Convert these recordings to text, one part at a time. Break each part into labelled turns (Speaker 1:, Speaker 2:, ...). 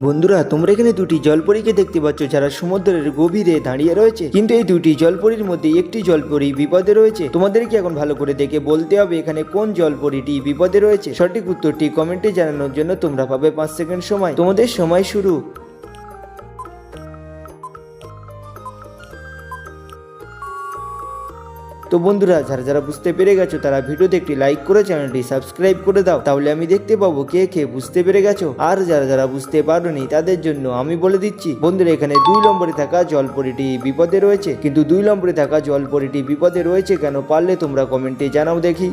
Speaker 1: বন্ধুরা, তোমরা এখানে দুটি জলপরীকে দেখতে পাচ্ছ যারা সমুদ্রের গভীরে দাঁড়িয়ে রয়েছে। কিন্তু এই দুটি জলপরীর মধ্যে একটি জলপরী বিপদে রয়েছে। তোমাদেরকে এখন ভালো করে দেখে বলতে হবে এখানে কোন জলপরীটি বিপদে রয়েছে। সঠিক উত্তরটি কমেন্টে জানানোর জন্য তোমরা পাবে পাঁচ সেকেন্ড সময়। তোমাদের সময় শুরু। তো বন্ধুরা, যারা যারা বুঝতে পেরে গেছো, তারা ভিডিওতে একটি লাইক করে চ্যানেলটি সাবস্ক্রাইব করে দাও। তাহলে আমি দেখতে পাবো কে কে বুঝতে পেরে গেছো। আর যারা যারা বুঝতে পারোনি, তাদের জন্য আমি বলে দিচ্ছি, বন্ধুরা, এখানে দুই নম্বরে থাকা জলপরিটি বিপদে রয়েছে। কিন্তু দুই নম্বরে থাকা জলপরিটি বিপদে রয়েছে কেন পারলে তোমরা কমেন্টে জানাও দেখি।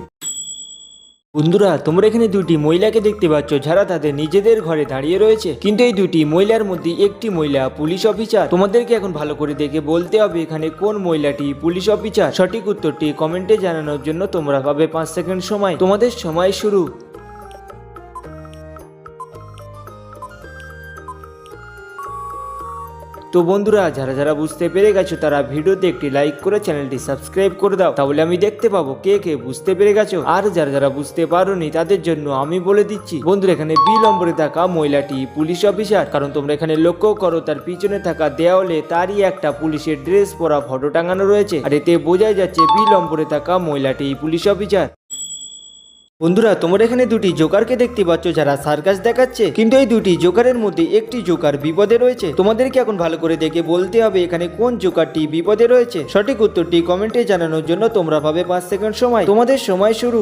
Speaker 1: বন্ধুরা, তোমরা এখানে দুটি মহিলাকে দেখতে পাচ্ছ যারা তাদের নিজেদের ঘরে দাঁড়িয়ে রয়েছে। কিন্তু এই দুটি মহিলার মধ্যে একটি মহিলা পুলিশ অফিসার। তোমাদেরকে এখন ভালো করে দেখে বলতে হবে এখানে কোন মহিলাটি পুলিশ অফিসার। সঠিক উত্তরটি কমেন্টে জানানোর জন্য তোমরা পাবে পাঁচ সেকেন্ড সময়। তোমাদের সময় শুরু। তো বন্ধুরা, যারা যারা বুঝতে পেরে গেছো তারা ভিডিওতে একটি লাইক করে চ্যানেলটি সাবস্ক্রাইব করে দাও। তাহলে আমি দেখতে পাবো কে কে বুঝতে পেরে গেছো। আর যারা যারা বুঝতে পারোনি, তাদের জন্য আমি বলে দিচ্ছি, বন্ধুরা, এখানে বি নম্বরে থাকা মহিলাটি পুলিশ অফিসার কারণ তোমরা এখানে লক্ষ্য করো, তার পিছনে থাকা দেওয়ালে তারই একটা পুলিশের ড্রেস পরা ফটো টাঙানো রয়েছে। আর এতে বোঝাই যাচ্ছে, বি নম্বরে থাকা মহিলাটি পুলিশ অফিসার বন্ধুরা, তোমরা এখানে দুটি জোকারকে দেখতে পাচ্ছ যারা সার্কাস দেখাচ্ছে। কিন্তু এই দুটি জোকারের মধ্যে একটি জোকার বিপদে রয়েছে। তোমাদেরকে এখন ভালো করে দেখে বলতে হবে এখানে কোন জোকারটি বিপদে রয়েছে। সঠিক উত্তরটি কমেন্টে জানানোর জন্য তোমরা পাবে পাঁচ সেকেন্ড সময়। তোমাদের সময় শুরু।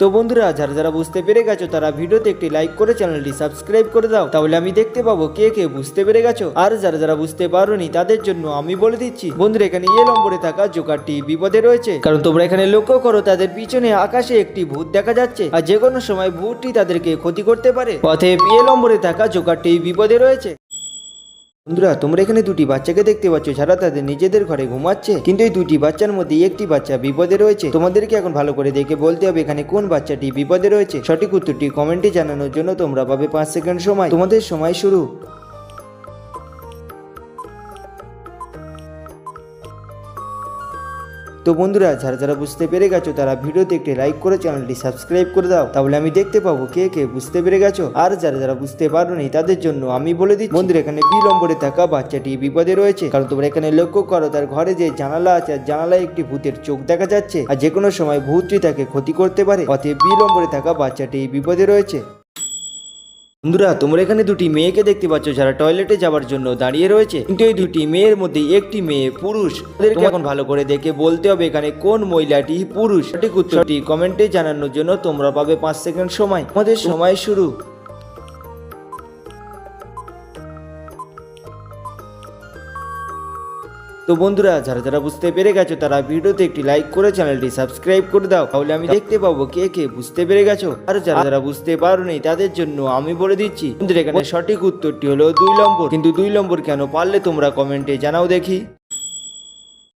Speaker 1: তো বন্ধুরা, যারা যারা বুঝতে পেরে গেছো, তারা ভিডিওতে একটি লাইক করে চ্যানেলটি সাবস্ক্রাইব করে দাও। তাহলে আমি দেখতে পাবো কে কে বুঝতে পেরে গেছো। আর যারা যারা বুঝতে পারোনি, তাদের জন্য আমি বলে দিচ্ছি, বন্ধুরা, এখানে এ নম্বরে থাকা জোকারটি বিপদে রয়েছে। কারণ তোমরা এখানে লক্ষ্য করো, তাদের পিছনে আকাশে একটি ভূত দেখা যাচ্ছে, আর যে কোনো সময় ভূতটি তাদেরকে ক্ষতি করতে পারে। অতএব এ নম্বরে থাকা জোকারটি বিপদে রয়েছে। বন্ধুরা, তোমরা এখানে দুটি বাচ্চাকে দেখতে পাচ্ছ। যারা তাদের নিজেদের ঘরে ঘুমাচ্ছে, কিন্তু এই দুটি বাচ্চার মধ্যে একটি বাচ্চা বিপদে রয়েছে। তোমাদেরকে এখন ভালো করে দেখে বলতে হবে এখানে কোন বাচ্চাটি বিপদে রয়েছে। সঠিক উত্তরটি কমেন্টে জানানোর জন্য তোমরা পাবে পাঁচ সেকেন্ড সময়। তোমাদের সময় শুরু। তো বন্ধুরা, যারা যারা বুঝতে পেরে গেছো, তারা ভিডিওতে একটি লাইক করে চ্যানেলটি সাবস্ক্রাইব করে দাও। তাহলে আমি দেখতে পাবো কে কে বুঝতে পেরে গেছো। আর যারা যারা বুঝতে পারোনি, তাদের জন্য আমি বলে দিচ্ছি, বন্ধুরা, এখানে বি নম্বরে থাকা বাচ্চাটি বিপদে রয়েছে। কারণ তোমরা এখানে লক্ষ্য করো, তার ঘরে যে জানালা আছে, আর জানালায় একটি ভূতের চোখ দেখা যাচ্ছে। আর যে কোনো সময় ভূতটি তাকে ক্ষতি করতে পারে, অতএব বি নম্বরে থাকা বাচ্চাটি বিপদে রয়েছে। বন্ধুরা, তোমরা এখানে দুটি মেয়েকে দেখতে পাচ্ছ যারা টয়লেটে যাওয়ার জন্য দাঁড়িয়ে রয়েছে। কিন্তু এই দুটি মেয়ের মধ্যে একটি মেয়ে পুরুষ। এখন ভালো করে দেখে বলতে হবে এখানে কোন মহিলাটি পুরুষ। সঠিক উত্তরটি কমেন্টে জানানোর জন্য তোমরা পাবে পাঁচ সেকেন্ড সময়। আমাদের সময় শুরু। তো বন্ধুরা, যারা যারা বুঝতে পেরে গেছো, তারা ভিডিওতে একটি লাইক করে চ্যানেলটি সাবস্ক্রাইব করে দাও। তাহলে আমি দেখতে পাবো কে কে বুঝতে পেরে গেছো। আর যারা যারা বুঝতে পারো নি তাদের জন্য আমি বলে দিচ্ছি, বন্ধুরা, এখানে সঠিক উত্তরটি হলো দুই নম্বর। কিন্তু দুই নম্বর কেন পারলে তোমরা কমেন্টে জানাও দেখি।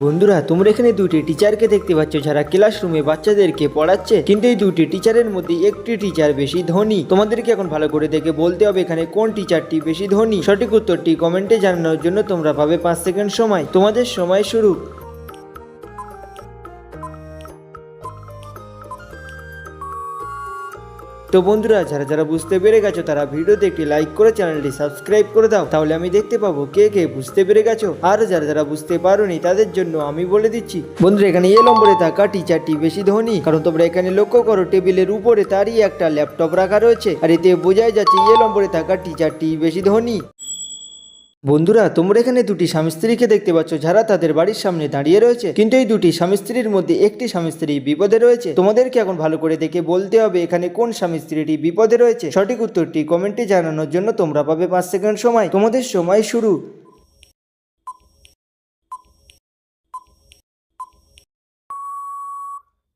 Speaker 1: বন্ধুরা, তোমরা এখানে দুটি টিচারকে দেখতে পাচ্ছ যারা ক্লাসরুমে বাচ্চাদেরকে পড়াচ্ছে, কিন্তু এই দুটি টিচারের মধ্যে একটি টিচার বেশি ধনী। তোমাদেরকে এখন ভালো করে দেখে বলতে হবে এখানে কোন টিচারটি বেশি ধনী। সঠিক উত্তরটি কমেন্টে জানানোর জন্য তোমরা পাবে পাঁচ সেকেন্ড সময়। তোমাদের সময় শুরু। তো বন্ধুরা, যারা যারা বুঝতে পেরে গেছো, তারা ভিডিওতে একটি লাইক করে চ্যানেলটি সাবস্ক্রাইব করে দাও। তাহলে আমি দেখতে পাবো কে কে বুঝতে পেরে গেছো। আর যারা যারা বুঝতে পারোনি, তাদের জন্য আমি বলে দিচ্ছি, বন্ধুরা, এখানে এ নম্বরে থাকা টিচারটি বেশি ধনী। কারণ তোমরা এখানে লক্ষ্য করো, টেবিলের উপরে তারই একটা ল্যাপটপ রাখা রয়েছে। আর এতে বোঝাই যাচ্ছে এ নম্বরে থাকা টিচারটি বেশি ধনী। বন্ধুরা, তোমরা এখানে দুটি স্বামী স্ত্রীকে দেখতে পাচ্ছ, যারা তাদের বাড়ির সামনে দাঁড়িয়ে রয়েছে। কিন্তু এই দুটি স্বামী স্ত্রীর মধ্যে একটি স্বামী স্ত্রী বিপদে রয়েছে। তোমাদেরকে এখন ভালো করে দেখে বলতে হবে, এখানে কোন স্বামী স্ত্রীটি বিপদে রয়েছে? সঠিক উত্তরটি কমেন্টে জানানোর জন্য তোমরা পাবে পাঁচ সেকেন্ড সময়। তোমাদের সময় শুরু।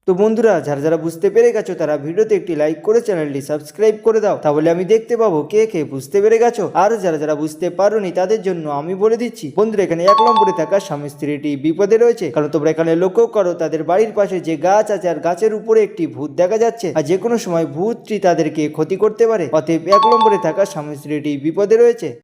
Speaker 1: তো বন্ধুরা, যারা যারা বুঝতে পেরে গেছো তারা ভিডিওতে একটি লাইক করে চ্যানেলটি সাবস্ক্রাইব করে দাও। তাহলে আমি দেখতে পাবো কে কে বুঝতে পেরে গেছো। আর যারা যারা বুঝতে পারোনি তাদের জন্য আমি বলে দিচ্ছি, বন্ধুরা, এখানে এক নম্বরে থাকা স্বামী স্ত্রীটি বিপদে রয়েছে। কারণ তোমরা এখানে লক্ষ্য করো, তাদের বাড়ির পাশে যে গাছ আছে আর গাছের উপরে একটি ভূত দেখা যাচ্ছে। আর যে কোনো সময় ভূতটি তাদেরকে ক্ষতি করতে পারে। অতএব এক নম্বরে থাকা স্বামী স্ত্রীটি বিপদে রয়েছে।